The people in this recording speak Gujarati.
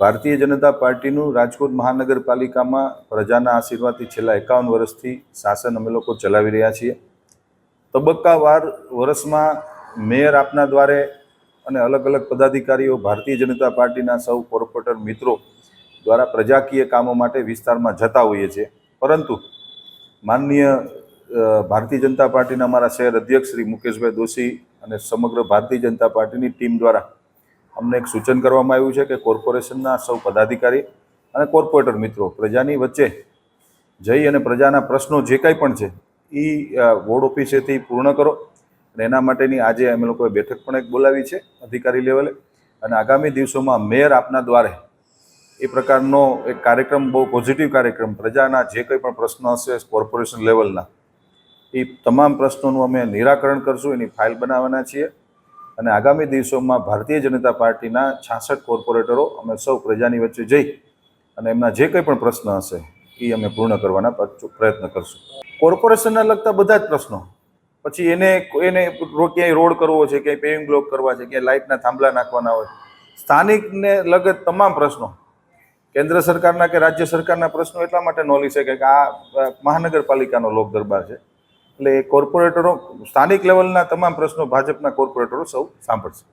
ભારતીય જનતા પાર્ટીનું રાજકોટ મહાનગરપાલિકામાં પ્રજાના આશીર્વાદથી છેલ્લા એકાવન વર્ષથી શાસન અમે લોકો ચલાવી રહ્યા છીએ. તબક્કાવાર વર્ષમાં મેયર આપના દ્વારે અને અલગ અલગ પદાધિકારીઓ, ભારતીય જનતા પાર્ટીના સૌ કોર્પોરેટર મિત્રો દ્વારા પ્રજાકીય કામો માટે વિસ્તારમાં જતા હોઈએ છીએ. પરંતુ માનનીય ભારતીય જનતા પાર્ટીના અમારા શહેર અધ્યક્ષ શ્રી મુકેશભાઈ દોશી અને સમગ્ર ભારતીય જનતા પાર્ટીની ટીમ દ્વારા અમને એક સૂચન કરવામાં આવ્યું છે કે કોર્પોરેશનના સૌ પદાધિકારી અને કોર્પોરેટર મિત્રો પ્રજાની વચ્ચે જઈ અને પ્રજાના પ્રશ્નો જે કાંઈ પણ છે એ વોર્ડ ઓફિસેથી પૂર્ણ કરો. અને એના માટેની આજે અમે લોકોએ બેઠક પણ એક બોલાવી છે અધિકારી લેવલે. અને આગામી દિવસોમાં મેયર આપના દ્વારે એ પ્રકારનો એક કાર્યક્રમ, બહુ પોઝિટિવ કાર્યક્રમ, પ્રજાના જે કંઈ પણ પ્રશ્નો હશે કોર્પોરેશન લેવલના એ તમામ પ્રશ્નોનું અમે નિરાકરણ કરશું. એની ફાઇલ બનાવવાના છીએ. અને આગામી દિવસોમાં ભારતીય જનતા પાર્ટીના છાસઠ કોર્પોરેટરો અમે સૌ પ્રજાની વચ્ચે જઈ અને એમના જે કંઈ પણ પ્રશ્ન હશે એ અમે પૂર્ણ કરવાના પ્રયત્ન કરશું. કોર્પોરેશનના લગતા બધા જ પ્રશ્નો. પછી એને એને ક્યાંય રોડ કરવો છે, ક્યાંય પેવિંગ બ્લોક કરવા છે, ક્યાંય લાઇટના થાંભલા નાખવાના હોય. સ્થાનિકને લગત તમામ પ્રશ્નો. કેન્દ્ર સરકારના કે રાજ્ય સરકારના પ્રશ્નો એટલા માટે નોલી છે કે આ મહાનગરપાલિકાનો લોક દરબાર છે. એટલે કોર્પોરેટરો સ્થાનિક લેવલના તમામ પ્રશ્નો ભાજપના કોર્પોરેટરો સૌ સાંભળશે.